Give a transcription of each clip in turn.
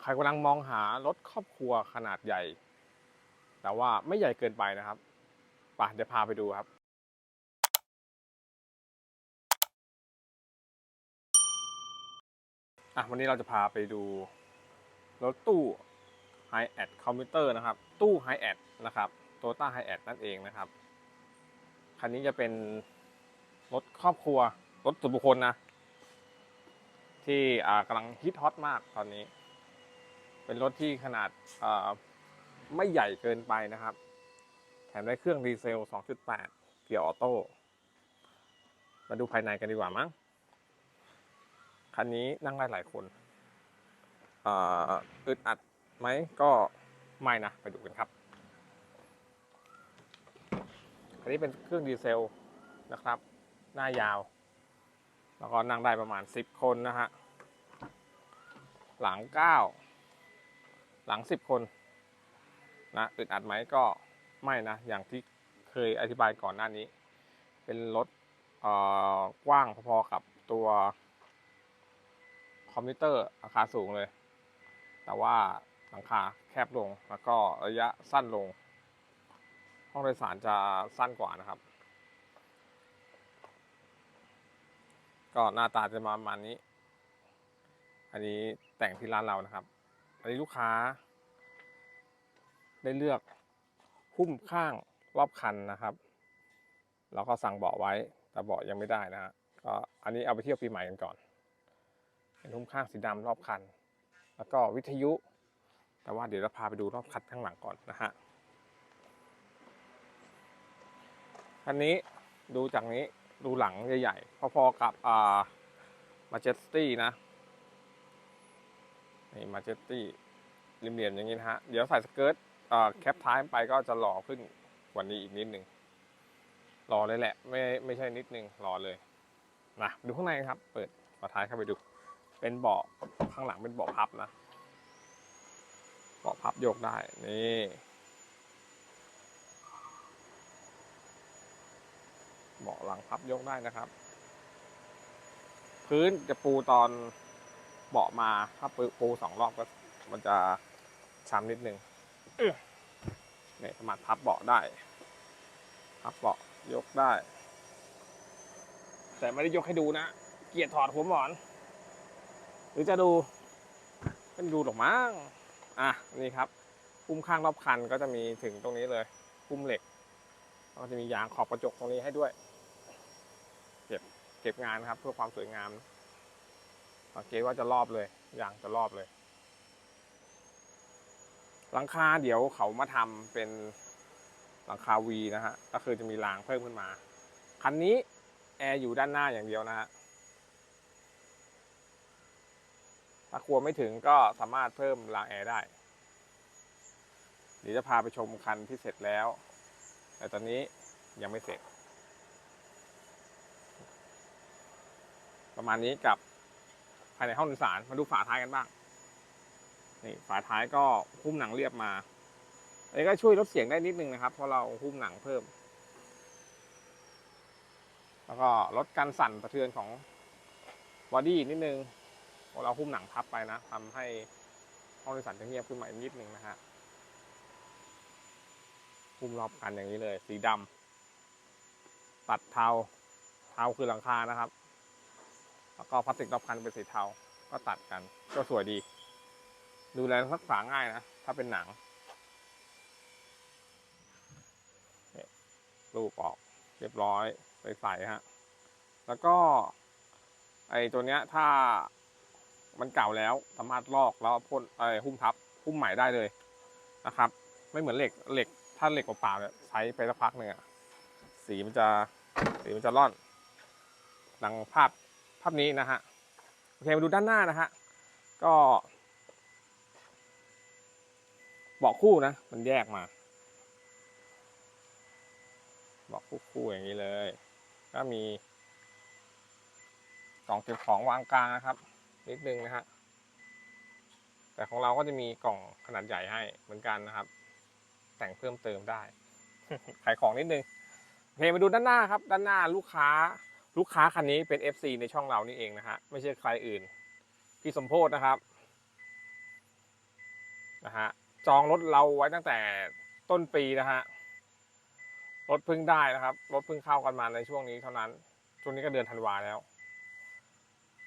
ใครกำลังมองหารถครอบครัวขนาดใหญ่ แต่ว่าไม่ใหญ่เกินไปนะครับไปเดี๋ยวพาไปดูครับ อะวันนี้เราจะพาไปดูรถตู้ High a d Commuter นะครับ ตู้ High a d นะครับ Toyota High a d นั่นเองนะครับ คันนี้จะเป็นรถครอบครัว รถส่วนบุคคลนะ ที่อ่ากำลังฮิตฮอตมากตอนนี้ เป็นรถที่ขนาดไม่ใหญ่เกินไปนะครับ แถมได้เครื่องดีเซล 2.8 เกียร์ออโต้ มาดูภายในกันดีกว่ามั้ง คันนี้นั่งได้หลายคนอึดอัดไหมก็ไม่นะ ไปดูกันครับ คันนี้เป็นเครื่องดีเซลนะครับ หน้ายาว แล้วก็นั่งได้ประมาณ 10 คนนะฮะ หลัง 9 หลัง 10 คนนะอึดอัดไหมก็ไม่นะ อย่างที่เคยอธิบายก่อนหน้านี้ เป็นรถกว้างพอๆกับตัวคอมพิวเตอร์ราคาสูงเลย แต่ว่าหลังคาแคบลงแล้วก็ระยะสั้นลง ห้องโดยสารจะสั้นกว่านะครับ ก็หน้าตาจะประมาณนี้ อันนี้แต่งที่ร้านเรานะครับ อันนี้ลูกค้า ได้เลือกหุ้มข้างรอบคันนะครับ แล้วก็สั่งเบาะไว้ แต่เบาะยังไม่ได้นะฮะก็อันนี้เอาไปเที่ยวปีใหม่กันก่อน เป็นหุ้มข้างสีดำรอบคัน แล้วก็วิทยุ แต่ว่าเดี๋ยวเราพาไปดูรอบคันข้างหลังก่อนนะฮะคันนี้ดูจากนี้ดูหลังใหญ่ๆพอๆกับอ่ามาเจสตี้นะ นี่มาเจสตี้ริมเหลี่ยมอย่างนี้นะฮะ เดี๋ยวใส่สเกิร์ตแคปท้ายไปก็จะหล่อขึ้นกว่านี้อีกนิดหนึ่งหล่อเลยแหละ ไม่ไม่ใช่นิดนึงหล่อเลยนะดูข้างในครับ เปิดฝาท้ายเข้าไปดู เป็นเบาะข้างหลังเป็นเบาะพับนะเบาะพับโยกได้นี่เบาะหลังพับยกได้นะครับ พื้นจะปูตอน เบาะมาถ้าปูปูสองรอบก็มันจะช้ำนิดนึงเอื้อเนี่ยสามารถพับเบาะได้พับเบาะยกได้ แต่ไม่ได้ยกให้ดูนะ เกียร์ถอดหัวหมอน หรือจะดูเป็นดูหรอกมั้งอะนี่ครับพุ่มข้างรอบคันก็จะมีถึงตรงนี้เลยพุ่มเหล็กแล้วก็จะมียางขอบกระจกตรงนี้ให้ด้วย เก็บเก็บงานครับเพื่อความสวยงามสัง เกตว่าจะรอบเลยยางจะรอบเลย หลังคาเดี๋ยวเขามาทำเป็นหลังคาวีนะฮะ ก็คือจะมีรางเพิ่มขึ้นมา คันนี้แอร์อยู่ด้านหน้าอย่างเดียวนะฮะ ถ้ากลัวไม่ถึงก็สามารถเพิ่มรางแอร์ได้ เดี๋ยวจะพาไปชมคันที่เสร็จแล้ว แต่ตอนนี้ยังไม่เสร็จ ประมาณนี้กับายในห้องโดยสารมาดูฝาท้ายกันบ้าง นี่ฝาท้ายก็หุ้มหนังเรียบมาอันนี้ก็ช่วยลดเสียงได้นิดนึงนะครับ เพราะเราหุ้มหนังเพิ่ม แล้วก็ลดการสั่นสะเทือนของบอดี้นิดนึงพอเราหุ้มหนังทับไปนะทำให้ห้องโดยสารจะเงียบขึ้นมาอีกนิดนึงนะฮะหุ้มรอบกันอย่างนี้เลย สีดำตัดเทาเทาคือหลังคานะครับ แล้วก็พลาสติกรอบคันเป็นสีเทา ก็ตัดกัน ก็สวยดี ดูแลรักษาง่ายนะ ถ้าเป็นหนังเนี่ยรูปออกเรียบร้อยใส่ฮะ แล้วก็ ไอ้ตัวเนี้ยถ้ามันเก่าแล้วสามารถลอกแล้วพ่นไอ้หุ้มทับหุ้มใหม่ได้เลยนะครับ ไม่เหมือนเหล็กเหล็ก ถ้าเหล็กเปล่าเนี่ยใช้ไปสักพักหนึ่งอะสีมันจะสีมันจะร่อนดังภาพ ภาพนี้นะฮะโอเคมาดูด้านหน้านะฮะก็เบาะคู่นะ มันแยกมาเบาะคู่คู่อย่างนี้เลย ก็มีกล่องเก็บของวางกลางนะครับ นิดนึงนะฮะแต่ของเราก็จะมีกล่องขนาดใหญ่ให้เหมือนกันนะครับ แต่งเพิ่มเติมได้ขายของนิดนึงโอเคมาดูด้านหน้าครับ ด้านหน้าลูกค้า ลูกค้าคันนี้เป็น FC ในช่องเรานี่เองนะฮะไม่ใช่ใครอื่น พี่สมโพธนะครับนะฮะจองรถเราไว้ตั้งแต่ต้นปีนะฮะรถเพิ่งได้นะครับรถเพิ่งเข้ากันมาในช่วงนี้เท่านั้น ช่วงนี้ก็เดือนธันวาแล้ว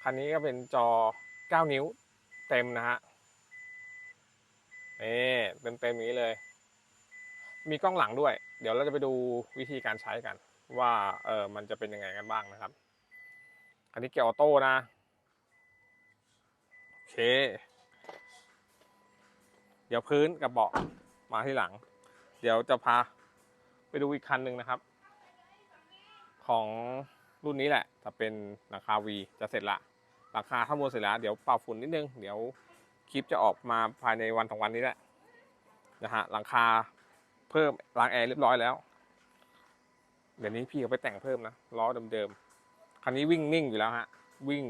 คันนี้ก็เป็นจอ 9 นิ้วเต็มนะฮะนี่เต็มเต็มๆอย่างนี้เลย มีกล้องหลังด้วย เดี๋ยวเราจะไปดูวิธีการใช้กัน ว่าเออมันจะเป็นยังไงกันบ้างนะครับ อันนี้เกียร์ออโต้นะ โอเค เดี๋ยวพื้นกับเบาะมาที่หลัง เดี๋ยวจะพาไปดูอีกคันหนึ่งนะครับ ของรุ่นนี้แหละจะเป็นหลังคาวีจะเสร็จละหลังคาข้างบนเสร็จแล้วเดี๋ยวเป่าฝุ่นนิดนึงเดี๋ยวคลิปจะออกมาภายในวันสองวันนี้แหละนะฮะหลังคาเพิ่มล้างแอร์เรียบร้อยแล้ว เดี๋ยวนี้พี่เขาไปแต่งเพิ่มนะล้อเดิมๆคันนี้วิ่งนิ่งอยู่แล้วฮะ วิ่ง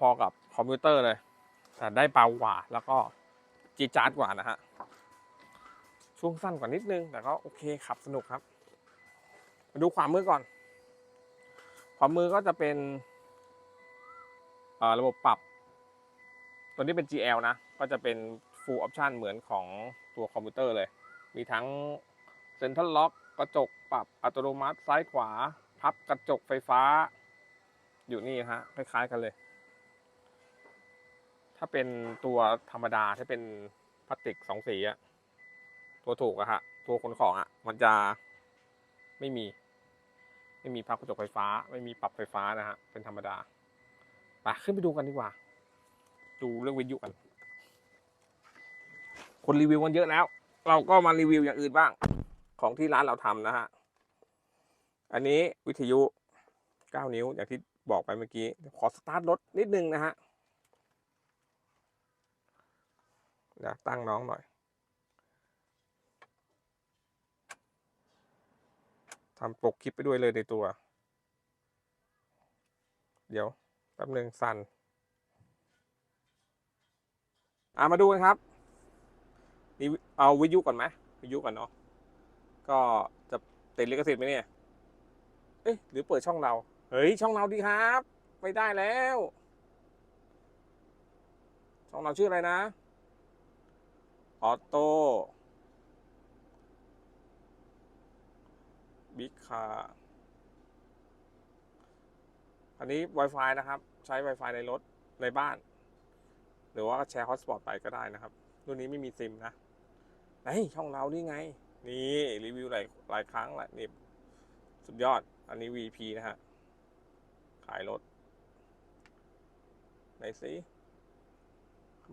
พอๆกับคอมพิวเตอร์เลยแต่ได้เบากว่าแล้วก็จีจาดกว่านะฮะช่วงสั้นกว่านิดนึง แต่ก็โอเคขับสนุกครับ มาดูขวามมือก่อนขวามมือก็จะเป็นระบบปรับ ตัวนี้เป็น GL นะ ก็จะเป็น full option เหมือนของตัวคอมพิวเตอร์เลย มีทั้ง Central Lock กระจก ปรับอัตโนมัติซ้ายขวา พับกระจกไฟฟ้า อยู่นี่ฮะคล้ายๆกันเลย ถ้าเป็นตัวธรรมดาถ้าเป็นพลาสติกสองสีอะตัวถูกอะฮะตัวขนของอะมันจะไม่มี ไม่มีพับกระจกไฟฟ้า ไม่มีปรับไฟฟ้านะฮะเป็นธรรมดาไปขึ้นไปดูกันดีกว่า ดูเรื่องวิทยุกันคนรีวิวกันเยอะแล้ว เราก็มารีวิวอย่างอื่นบ้าง ของที่ร้านเราทำนะฮะ อันนี้วิทยุ 9 นิ้ว อย่างที่บอกไปเมื่อกี้ขอสตาร์ทรถนิดนึงนะฮะเดี๋ยวตั้งน้องหน่อยทำปกคลิปไปด้วยเลยในตัว เดี๋ยวแป๊บหนึ่งสั่นอะมาดูกันครับ นี่เอาวิทยุก่อนไหมวิทยุก่อนเนาะก็จะติดลิขสิทธิ์ไหมเนี่ย เอ๊ะหรือเปิดช่องเรา เฮ้ย ช่องเราดีครับ ไม่ได้แล้ว ช่องเราชื่ออะไรนะ ออโต้บิ๊กคาอันนี้ Wi-Fi นะครับ ใช้ Wi-Fi ในรถในบ้าน หรือว่าแชร์ฮอตสปอตไปก็ได้นะครับ รุ่นนี้ไม่มีซิมนะไอ้ยช่องเรานี่ไง นี่ รีวิวหลายหลายครั้งแหละนี่สุดยอด อันนี้ VP นะฮะ ขายรถไหนสิ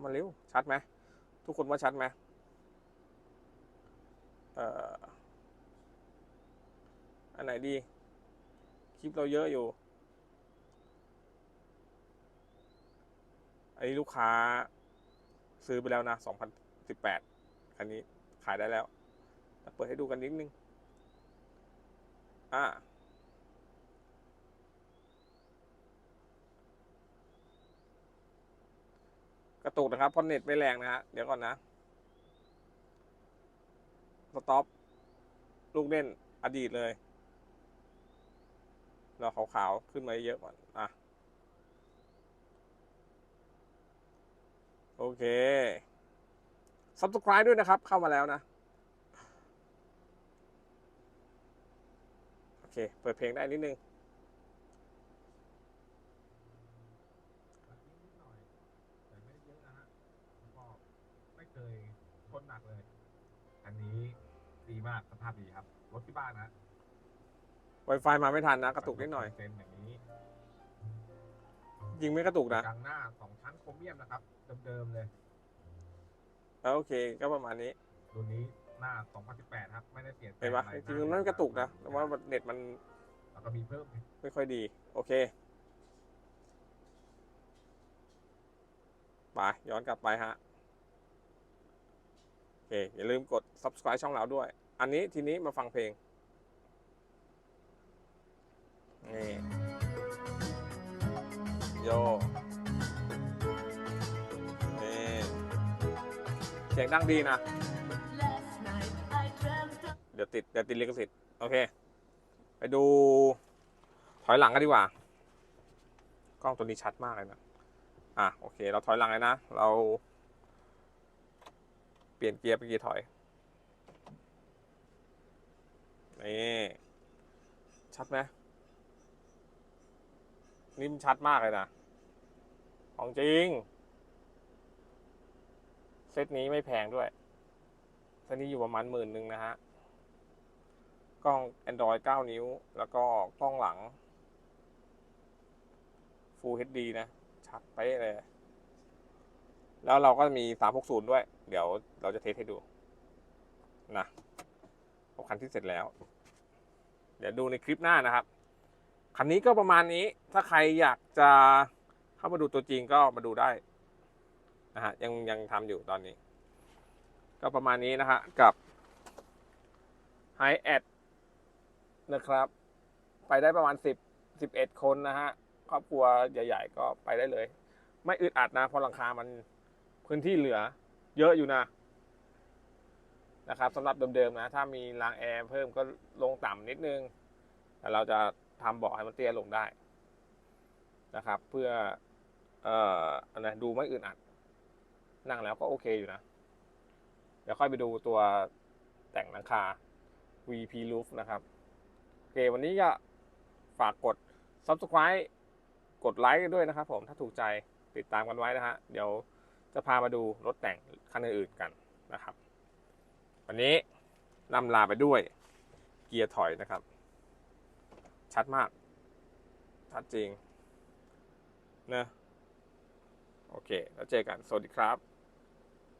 มาเร็ว ชัดไหม ทุกคนว่าชัดไหมเอ่อ อันไหนดี คลิปเราเยอะอยู่ อันนี้ลูกค้าซื้อไปแล้วนะ 2018คันนี้ขายได้แล้วแต่เปิดให้ดูกันนิดนึง อ่า ระตุกนะครับเพราะเน็ตไม่แรงนะฮะเดี๋ยวก่อนนะสต็อปลูกเล่นอดีตเลยเราขาวๆขึ้นมาเยอะก่อนอะโอเค subscribe ด้วยนะครับ เข้ามาแล้วนะ โอเค เปิดเพลงได้นิดนึง นิดหน่อยแต่ไม่ได้เยอะนะฮะแล้วก็ไม่เคยทนหนักเลย อันนี้ดีมากสภาพดีครับ รถที่บ้านนะ Wi-Fi มาไม่ทันนะ กระตุกนิดหน่อย เซ็นอย่างนี้ยิงไม่กระตุกนะกลางหน้าสองชั้นโครเมียมนะครับ เดิมๆเลย แล้วโอเคก็ประมาณนี้รุ่นนี้หน้า 2018 ครับ ไม่ได้เปลี่ยนแปลเห็นงปะอะไรจริงๆมันไม่กระตุกนะแต่ว่าเน็ตมันแล้วก็มีเพิ่มไม่ค่อยดี โอเคไปย้อนกลับไปฮะโอเคอย่าลืมกด subscribe ช่องเราด้วย อันนี้ทีนี้มาฟังเพลง นี่โยนี่เสียงดังดีนะ เดี๋ยวติดเดี๋ยวติดลิขสิทธิ์โอเค ไปดู ถอยหลังกันดีกว่า กล้องตัวนี้ชัดมากเลยนะ อะ โอเค เราถอยหลังเลยนะ เรา เปลี่ยนเกียร์เป็นเกียร์ถอย นี่ ชัดไหม นี่มันชัดมากเลยนะ ของจริง เซตนี้ไม่แพงด้วยเซตนี้อยู่ประมาณหมื่นหนึ่งนะฮะ กล้อง Android 9 นิ้ว แล้วก็กล้องหลัง Full HD นะ ชัดเป๊ะเลย แล้วเราก็มี 360 ด้วย เดี๋ยวเราจะเทสให้ดู นะเอาคันที่เสร็จแล้ว เดี๋ยวดูในคลิปหน้านะครับ คันนี้ก็ประมาณนี้ ถ้าใครอยากจะเข้ามาดูตัวจริงก็มาดูได้นะฮะยังยังทำอยู่ตอนนี้ ก็ประมาณนี้นะฮะกับ High Ad นะครับ ไปได้ประมาณ 10 11 คนนะฮะครอบครัวใหญ่ ๆ ก็ไปได้เลย ไม่อึดอัดนะเพราะหลังคามันพื้นที่เหลือ เยอะอยู่นะนะครับสำหรับเดิมๆนะ ถ้ามีรางแอร์เพิ่มก็ลงต่ำนิดนึงแต่เราจะ ทำเบาะให้มันเตี้ยลงได้นะครับ เพื่อเอ่ออันนะดูไม่อึดอัด นั่งแล้วก็โอเคอยู่นะ เดี๋ยวค่อยไปดูตัวแต่งหลังคา VP Roof นะครับ โอเค วันนี้ก็ฝากกด Subscribe กดไลค์ด้วยนะครับผมถ้าถูกใจติดตามกันไว้นะฮะ เดี๋ยวจะพามาดูรถแต่งคันอื่นๆกันนะครับ วันนี้นำลาไปด้วยเกียร์ถอยนะครับ ชัดมาก ชัดจริงนะโอเค แล้วเจอกัน สวัสดีครับ